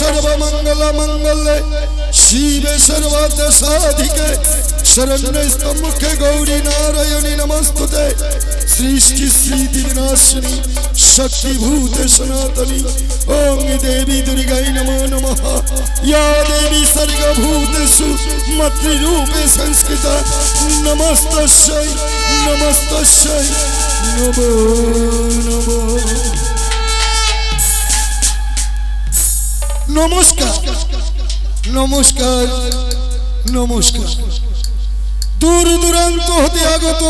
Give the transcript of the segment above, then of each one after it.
सर्वमंगल मंगल शिव सर्वाधिके शरण्य स्तमुखे गौरी नारायणी नमस्तुते सृष्टि स्थिति विनाशिनी शक्तिभूत सनातनी ओम देवी दुर्गाई नमो नमः या देवी सर्गभूतेषु मातृरूपे संस्कृता नमस्तस्यै नमस्तस्यै नमो नमो নমস্কার। নমস্কার। নমস্কার। দূর দূরান্ত হতে আগত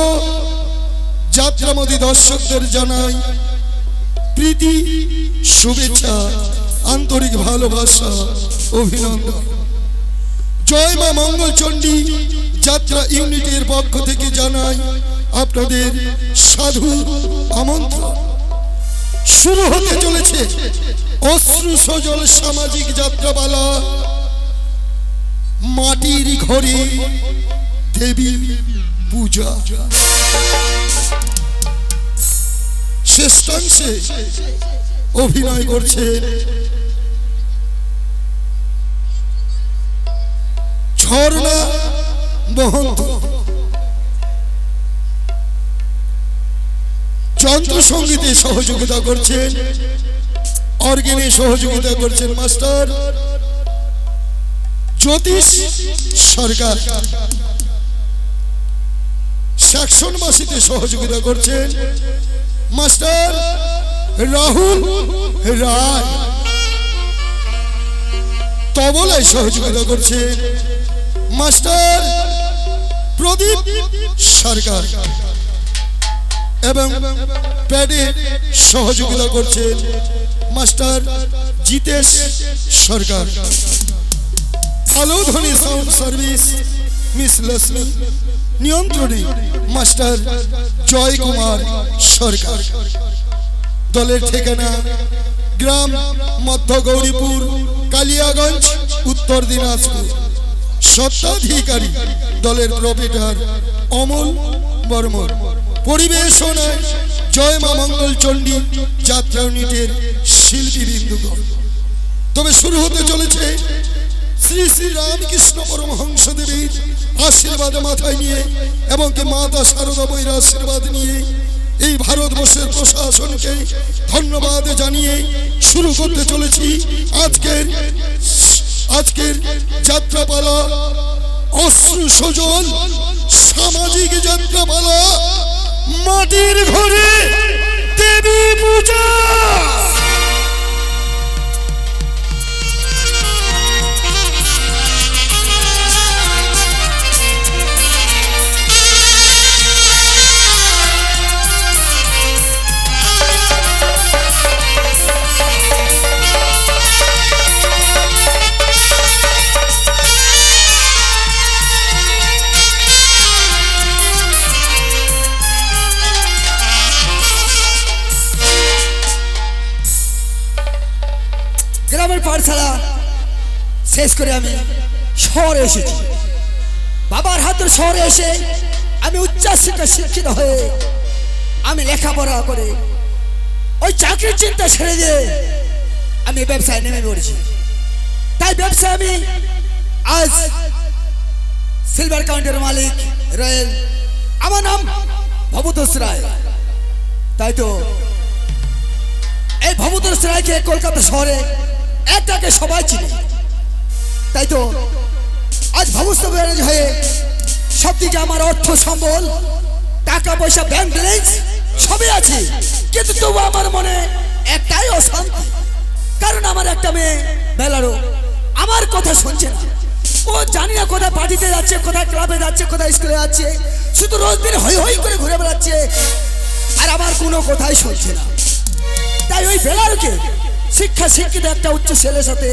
যাত্রামদী দর্শকদের জানাই প্রীতি, শুভেচ্ছা, আন্তরিক ভালোবাসা, অভিনন্দন। জয় মা মঙ্গলচণ্ডী যাত্রা ইউনিটের পক্ষ থেকে জানাই আপনাদের সাধু আমন্ত্রণ। শুরু হতে চলেছে অশ্রু সজল সামাজিক যাত্রাপালা মাটির ঘরে দেবী পূজা। শেষাংশে অভিনয় করছেন ঝর্ণা মহন্ত যন্ত্র সঙ্গীতে সহযোগিতা করছেন অর্গেনে সহযোগিতা করছেন মাস্টার জ্যোতিষ সরকার। স্যাকশন মাসিতে সহযোগিতা করছেন মাস্টার রাহুল রায়। তবলায় সহযোগিতা করছেন মাস্টার প্রদীপ সরকার। এবং প্যাডে সহযোগিতা করছেন master Jitesh Sarkar. Alodhani sound service, miss Lakshmi. নিয়ন্ত্রণে মাস্টার জয় কুমার সরকার। দলের ঠিকানা গ্রাম মধ্য গৌরীপুর, কালিয়াগঞ্জ, উত্তর দিনাজপুর। সত্ত্বাধিকারী দলের প্রপিটার অমল বর্মন। পরিবেশনায় জয় মা মঙ্গল চণ্ডী যাত্রা ইউনিটের শিল্পী বিন্দুগণ তবে শুরু হতে চলেছে শ্রী শ্রী রামকৃষ্ণ পরমহংস দেবীর আশীর্বাদ মাথায় নিয়ে এবং মাতা শারদা বৈর আশীর্বাদ নিয়ে এই ভারতবর্ষের প্রশাসনকে ধন্যবাদ জানিয়ে শুরু করতে চলেছি আজকের আজকের যাত্রাপালা, অশ্রু সজল সামাজিক যাত্রাপালা, মাটির ঘরে দেবী পূজা। শেষ করে আমি শহরে এসেছি। বাবার হাতের শহরে এসে আমি উচ্চশিক্ষা শিক্ষিত হয়ে আমি লেখাপড়া করে ওই চাকরির চিন্তা ছেড়ে দিয়ে আমি ব্যবসায় নেমে পড়েছি। তাই ব্যবসায় আমি আজ সিলভার কাউন্টের মালিক রয়েল আমার নাম ভবতোষ রায়। তাই তো এই ভবতোষ রায়কে কলকাতা শহরে একটাকে সবাই চিনে। তাই তো? আজ ভবস্থ ব্যারেজ হয়ে সব দিকে আমার অর্থ সম্বল, টাকা পয়সা ব্যাংক ব্যালেন্স সবই আছে। কিন্তু তবু আমার মনে একটাই অশান্তি। কারণ আমার একটা মেয়ে বেলারও আমার কথা শুনছে না। ও জানি না কোথায় পার্টিতে যাচ্ছে, কোথায় ক্লাবে যাচ্ছে, কোথায় স্কুলে যাচ্ছে। শুধু রোজ দিন হই হই করে ঘুরে বেড়াচ্ছে। আর আমার কোনো কথাই শুনছে না। তাই ওই বেলারকে শিক্ষা শিক্ষিত একটা উচ্চ ছেলের সাথে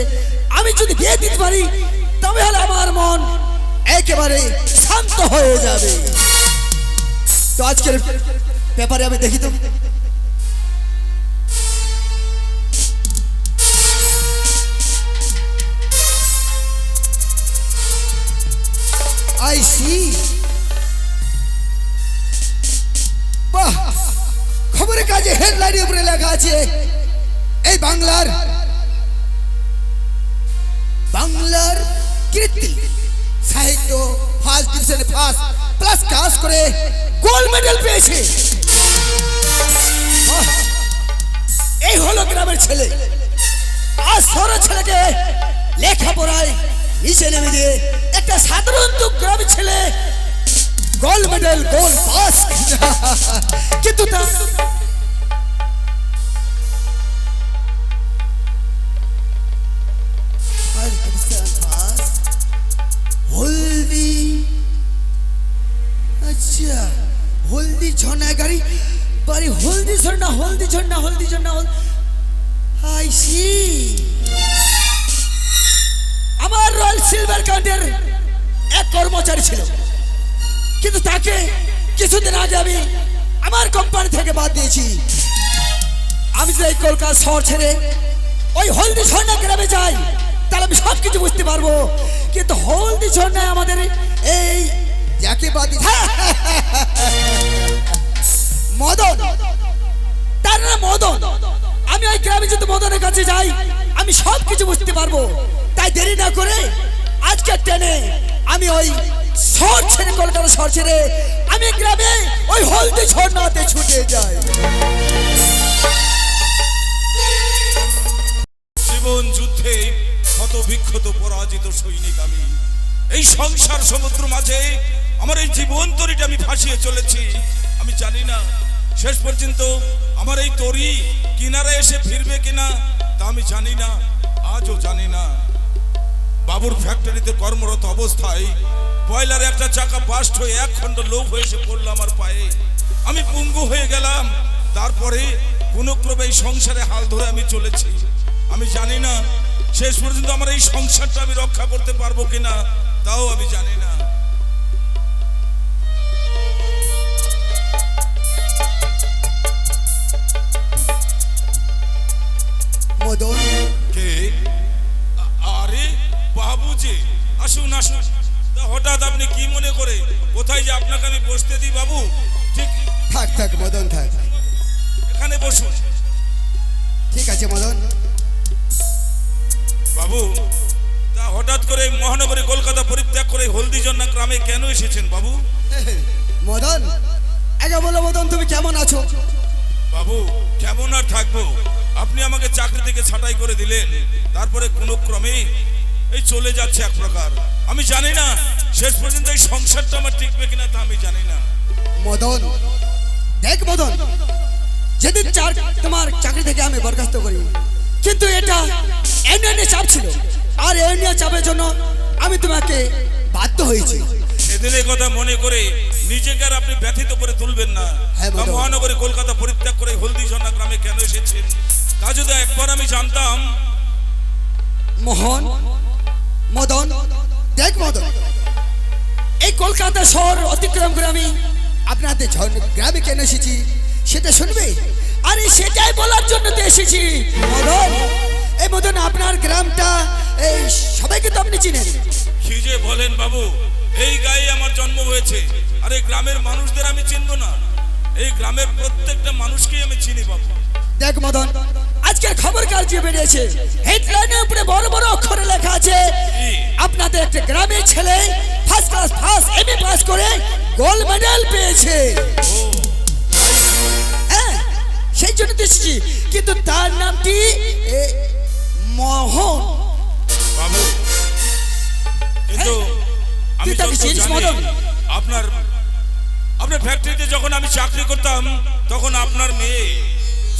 আমি যদি বিয়ে দিতে পারি তবে হলে আমার মন একেবারে শান্ত হয়ে যাবে। তো আজকের পেপারে আমি দেখি তো। I see. বাহ! খবরের কাজে হেডলাইনের উপরে লেখা আছে, এই বাংলার বাংলার কীর্তি। সাহিত্য ফার্স্ট ডিভিশনে ফার্স্ট প্লাস ক্লাস করে গোল্ড মেডেল পেয়েছে। এই হলো গ্রামের ছেলে। আজ সরো ছেলেকে লেখাপড়ায় নিচে নেমে দিয়ে একটা সাধারণ গ্রামের ছেলে গোল্ড মেডেল গোল্ড ফার্স্ট কিন্তু তা ঝর্ণা গাড়ি, বাড়ি হলদি ঝর্ণা হলদি ঝর্ণা হলদি ঝর্ণা, হল আই সি। আমার রয়্যাল সিলভার কাউন্টের এক কর্মচারী ছিল। কিন্তু তাকে কিছুদিন আগে আমি আমার কোম্পানি থেকে বাদ দিয়েছি। আমি এই কলকাতা শহর ছেড়ে ওই হলদি ঝর্ণা গ্রামে যাই, তাহলে আমি সব কিছু বুঝতে পারব। কিন্তু হলদি ঝর্ণায় আমাদের এই যাকে বাদ মদন। তার নাম মদন। আমি ওই গ্রামে যদি মদনের কাছে যাই, আমি সব কিছু বুঝতে পারব। তাই দেরি না করে আজকে ট্রেনে আমি ওই শহর ছেড়ে কলকাতা শহর ছেড়ে আমি গ্রামে ওই হলদি ঝর্ণাতে ছুটে যাই। জীবন যুদ্ধে ক্ষত বিক্ষত পরাজিত সৈনিক আমি। এই সংসার সমুদ্র মাঝে আমার এই জীবন তরিটা আমি ফাঁসিয়ে চলেছি। আমি জানি না, শেষ পর্যন্ত আমার এই তরি কিনারে এসে ফিরবে কিনা, তা আমি জানি না, আজও জানি না। বাবুর ফ্যাক্টরিতে কর্মরত অবস্থায় বয়লারে একটা চাকা বাস্ট হয়ে এক খণ্ড লোক হয়ে এসে পড়ল আমার পায়ে। আমি পুঙ্গু হয়ে গেলাম, তারপরে কোনো ক্রমে এই সংসারে হাল ধরে আমি চলেছি। আমি জানি না, শেষ পর্যন্ত আমার এই সংসারটা আমি রক্ষা করতে পারব কিনা, তাও আমি জানি না। মদন কে? আরে বাবুজি আসুন আসুন। তা হঠাৎ আপনি কি মনে করে কোথায় যে আপনাকে আমি বসতে দিই বাবু? ঠিক থাক থাক মদন থাক। এখানে বসুন। ঠিক আছে মদন। বাবু তা হঠাৎ করে মহানগরী কলকাতা পরিত্যাগ করে হলদিজন্না গ্রামে কেন এসেছেন বাবু? মদন আগে বলো মদন তুমি কেমন আছো? বাবু কেমন আর থাকব? আপনি আমাকে চাকরি থেকে ছাঁটাই করে দিলেন। তারপরে কোনো ক্রমে এই চলে যাচ্ছে এক প্রকার। আমি জানি না শেষ পর্যন্ত এই সংসারটা আমার টিকবে কিনা তা আমি জানি না। মদন দেখ মদন যেদিন চার তোমার চাকরি থেকে আমি বরখাস্ত করি কিন্তু এটা ইউনিয়নের চাপ ছিল। আর ইউনিয়ন চাপের জন্য আমি তোমাকে বাধ্য হয়েছি। সেদিনের কথা মনে করে নিজেকে আর আপনি ব্যথিত করে তুলবেন না। হ্যাঁ, মহানগরী কলকাতা পরিত্যাগ করে হলদিজন্না গ্রামে কেন এসেছেন? তা যদি একবার আমি জানতাম। মোহন মদন দেখ মদন। এই কলকাতা শহর অতিক্রম করে আমি আপনাদের গ্রামে কেন এসেছি সেটা শুনবে? আরে সেটাই বলার জন্য তো এসেছি। মদন এই মদন আপনার গ্রামটা এই সবাইকে তো আপনি চিনেন। কি যে বলেন বাবু এই গায়ে আমার জন্ম হয়েছে। আর এই গ্রামের মানুষদের আমি চিনব না। এই গ্রামের প্রত্যেকটা মানুষকেই আমি চিনি বাবু। দেখ মদন আজকের খবর যে বেরিয়েছে? হেডলাইনের উপরে বড় বড় অক্ষরে লেখা আছে আপনাদের একটা গ্রামের ছেলে first class first MA pass করে গোল্ড মেডেল পেয়েছে। হ্যাঁ সেই জন্য তো এসেছি কিন্তু তার নামটি মোহন। বাবু কিন্তু আমি তুই চিনিস, মদন? আপনার আপনার ফ্যাক্টরিতে যখন আমি চাকরি করতাম তখন আপনার মেয়ে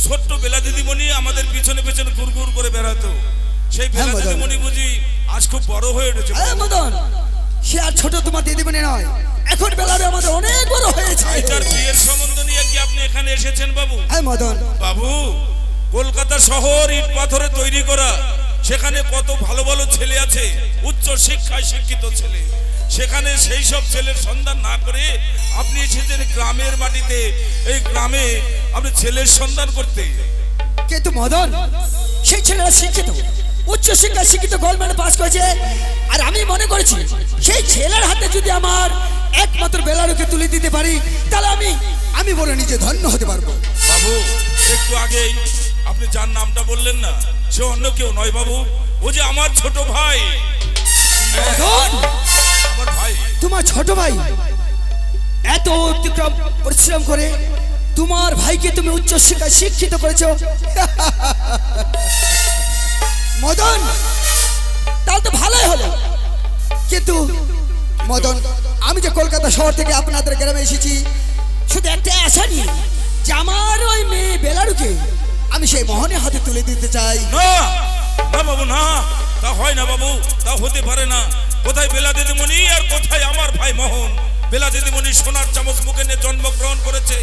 ছোট্ট বেলা দিদিমণি আমাদের পিছনে পিছনে গুড় করে বেড়াতো। সেই বেলা হ্যাঁ, দিদিমণি বুঝি আজ খুব বড় হয়ে উঠেছে। মদন। সে আর ছোট তোমার দিদিমণি নয়। এখন বেলাবে আমাদের অনেক বড় হয়েছে। এটার বিয়ের সম্বন্ধ নিয়ে কি আপনি এখানে এসেছেন বাবু? হ্যাঁ মদন। বাবু কলকাতা শহর ইট পাথরে তৈরি করা সেখানে কত ভালো ভালো ছেলে আছে উচ্চ শিক্ষায় শিক্ষিত ছেলে। সেখানে সেই সব ছেলের সন্ধান না করে আপনি এসেছেন গ্রামের মাটিতে। এই গ্রামে আপনি ছেলের সন্ধান করতে। কিন্তু মদন? সেই ছেলেরা শিক্ষিত। উচ্চ শিক্ষা শিক্ষিত মেডেল পাস করেছে। আর আমি মনে করেছি সেই ছেলের হাতে যদি আমার একমাত্র বেলারুকে তুলে দিতে পারি তাহলে আমি আমি বলে নিজে ধন্য হতে পারব। বাবু একটু আগেই আপনি যার নামটা বললেন না সে অন্য কেউ নয় বাবু। ও যে আমার ছোট ভাই। মদন! ভাই তোমার ছোট ভাই এত অতিক্রম, পরিশ্রম করে তোমার ভাইকে তুমি উচ্চ শিক্ষায় শিক্ষিত করেছ। মদন, তাহলে তো ভালোই হলো। কিন্তু মদন, আমি যে কলকাতা শহর থেকে আপনাদের গ্রামে এসেছি, শুধু একটা আশা নিয়ে যে আমার ওই মেয়ে বেলারুকে আমি সেই মোহনের হাতে তুলে দিতে চাই। না বাবু, না। তা হয় না বাবু, তা হতে পারে না। কোথায় বেলা দিদিমণি আর কোথায় আমার ভাই মোহন? বেলা দিদিমণি সোনার চামচ মুখে নিয়ে জন্মগ্রহণ করেছে।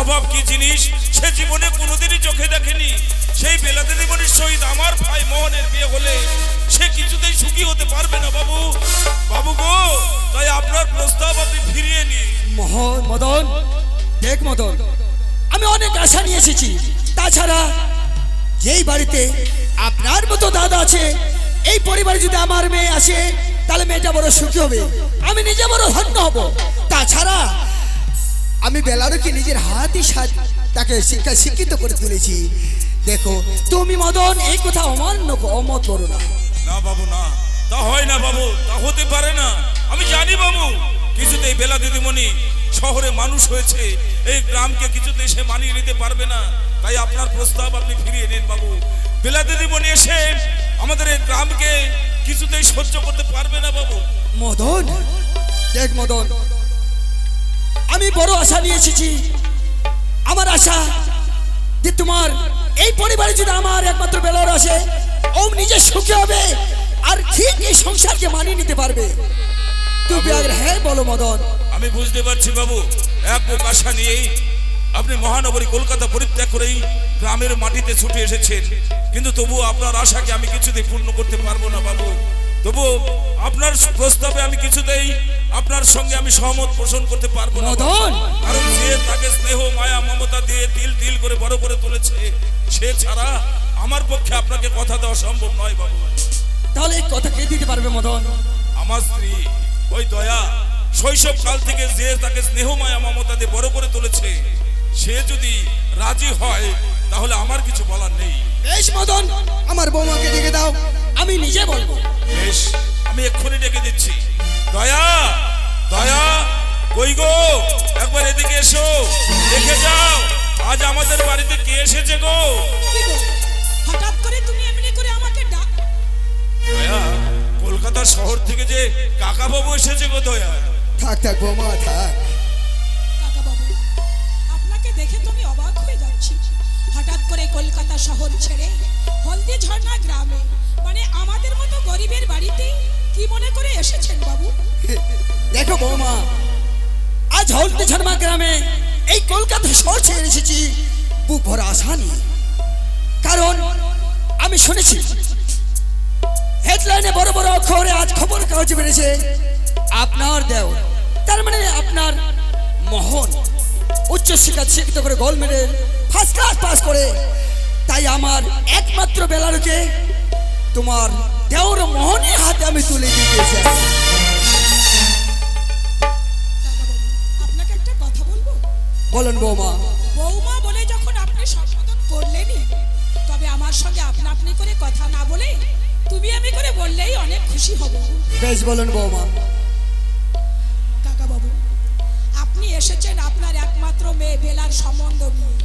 অভাব কি জিনিস? সে জীবনে কোনোদিনই চোখে দেখেনি। সেই বেলা দিদিমণির সহিত আমার ভাই মোহনের বিয়ে হলে সে কিছুতেই সুখী হতে পারবে না বাবু। বাবু গো, তাই আপনার প্রস্তাব আপনি ফিরিয়ে নিন। মোহন, মদন, দেখ মদন, আমি অনেক আশা নিয়ে এসেছি। তাছাড়া যেই বাড়িতে আপনার মতো দাদা আছে, এই পরিবারে যদি আমার মেয়ে আসে তাহলে মেয়েটা বড় সুখী হবে। আমি নিজে বড় ধন্য হব। তাছাড়া আমি বেলারকে নিজের হাতই তাকে শিক্ষা শিক্ষিত করে তুলেছি। দেখো, তুমি মদন, এই কথা অমান্য অমত করো না। না বাবু, না। তা হয় না বাবু, তা হতে পারে না। আমি জানি বাবু, কিছুতেই বেলা দিদিমণি শহরে মানুষ হয়েছে। এই গ্রামকে কিছুতেই সে মানিয়ে নিতে পারবে না। তাই আপনার প্রস্তাব আপনি ফিরিয়ে নিন বাবু। বেলা দিদিমণি এসে আমাদের এই গ্রামকে কিছুতেই সহ্য করতে পারবে না বাবু। মদন? দেখ মদন আমি বড় আশা নিয়ে এসেছি। আমার আশা যে তোমার এই পরিবারে যদি আমার একমাত্র বেলার আসে ও নিজে সুখী হবে আর ঠিক এই সংসারকে মানিয়ে নিতে পারবে। তুমি আর হ্যাঁ বলো মদন। আমি বুঝতে পারছি বাবু এক আশা নিয়েই আপনি মহানগরী কলকাতা পরিত্যাগ করেই গ্রামের মাটিতে ছুটে এসেছেন। কিন্তু তবু আপনার আশাকে আমি কিছুতেই পূর্ণ করতে পারব না বাবু। তবু আপনার প্রস্তাবে আমি কিছুতেই আপনার সঙ্গে আমি সহমত পোষণ করতে পারব না কারণ যে তাকে স্নেহ মায়া মমতা দিয়ে তিল তিল করে বড় করে তুলেছে। সে ছাড়া আমার পক্ষে আপনাকে কথা দেওয়া সম্ভব নয় বাবু। তাহলে এই কথা কে দিতে পারবে মদন? আমার স্ত্রী ওই দয়া শৈশব কাল থেকে যে তাকে স্নেহ মায়া মমতা দিয়ে বড় করে তুলেছে সে যদি রাজি হয় তাহলে আমার কিছু বলার নেই। বেশ মদন আমার বৌমাকে ডেকে দাও আমি নিজে বলব। বেশ আমি এক্ষুনি ডেকে দিচ্ছি। দয়া দয়া কই গো? একবার এদিকে এসো দেখে যাও আজ আমাদের বাড়িতে কে এসেছে গো? হঠাৎ করে তুমি এমনি করে আমাকে ডাক দয়া কলকাতা শহর থেকে যে কাকা বাবু এসেছে গো দয়া। থাক থাক বৌমা থাক। দেখে তো আমি অবাক হয়ে যাচ্ছি। হঠাৎ করে কলকাতা শহর ছেড়ে হলদি ঝর্ণা গ্রামে মানে আমাদের মতো গরিবের বাড়িতে কি মনে করে এসেছেন বাবু? দেখো বৌমা, আজ হলতে ঝর্মা গ্রামে এই কলকাতা শহর ছেড়ে এসেছি বুক ভরা আশা কারণ আমি শুনেছি হেডলাইনে বড় বড় অক্ষরে আজ খবর কাগজে বেড়েছে, আপনার দেও তার মানে আপনার মোহন। উচ্চশিক্ষা শিক্ষিত করে gold medal first class pass করে। তাই আমার একমাত্র বেলারকে তোমার দেওর মোহনের হাতে আমি তুলে দিতে চাই। আপনাকে একটা কথা বলব? বলেন বৌমা। বৌমা বলে যখন আপনি সম্বোধন করলেনই তবে আমার সঙ্গে আপনা আপনি করে কথা না বলে তুমি আমি করে বললেই অনেক খুশি হব। বেশ বলেন বৌমা। কাকা বাবু আপনি এসেছেন আপনার একমাত্র মেয়ে বেলার সম্বন্ধ নিয়ে।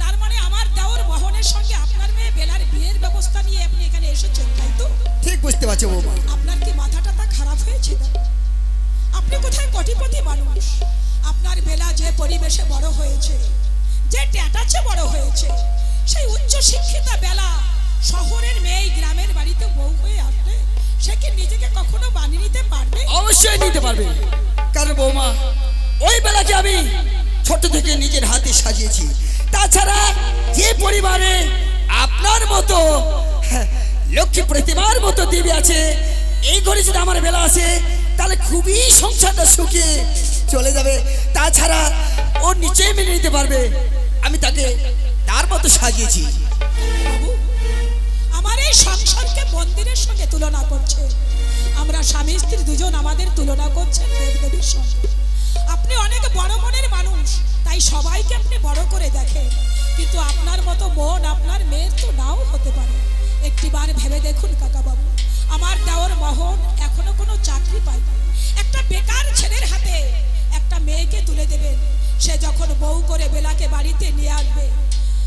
তার মানে আমার দেওর বহনের সঙ্গে আপনার মেয়ে বেলার বিয়ের ব্যবস্থা নিয়ে আপনি এখানে এসেছেন তাই তো? ঠিক বুঝতে পারছি বৌমা। আপনার কি মাথাটা তা খারাপ হয়েছে আপনি কোথায় কোটিপতি মানুষ? আপনার বেলা যে পরিবেশে বড় হয়েছে যে ট্যাটাচে বড় হয়েছে সেই উচ্চ শিক্ষিতা বেলা শহরের মেয়ে গ্রামের বাড়িতে বউ হয়ে আসবে সে কি নিজেকে কখনো বানিয়ে নিতে পারবে? অবশ্যই নিতে পারবে। কারণ বৌমা ওই বেলাকে আমি ছোট থেকে নিজের হাতে সাজিয়েছি। তাছাড়া যে পরিবারে আপনার মতো হ্যাঁ, লক্ষ্মী প্রতিমার মতো দেবী আছে এই ঘরে যদি আমার বেলা আছে তাহলে খুবই সংসারটা সুখে চলে যাবে। তাছাড়া ও নিচেই মেনে নিতে পারবে আমি তাকে তার মতো সাজিয়েছি। আমার এই সংসারকে মন্দিরের সঙ্গে তুলনা করছে। আমরা স্বামী স্ত্রী দুজন আমাদের তুলনা করছেন দেবদেবীর সঙ্গে। আপনি অনেক বড় মনের মানুষ, তাই সবাইকে আপনি বড় করে দেখেন। কিন্তু আপনার মতো মন আপনার মেয়ের তো নাও হতে পারে। একটিবার ভেবে দেখুন কাকাবাবু, আমার দেওয়ার মহন এখনও কোনো চাকরি পায়নি। একটা বেকার ছেলের হাতে একটা মেয়েকে তুলে দেবেন। সে যখন বউ করে বেলাকে বাড়িতে নিয়ে আসবে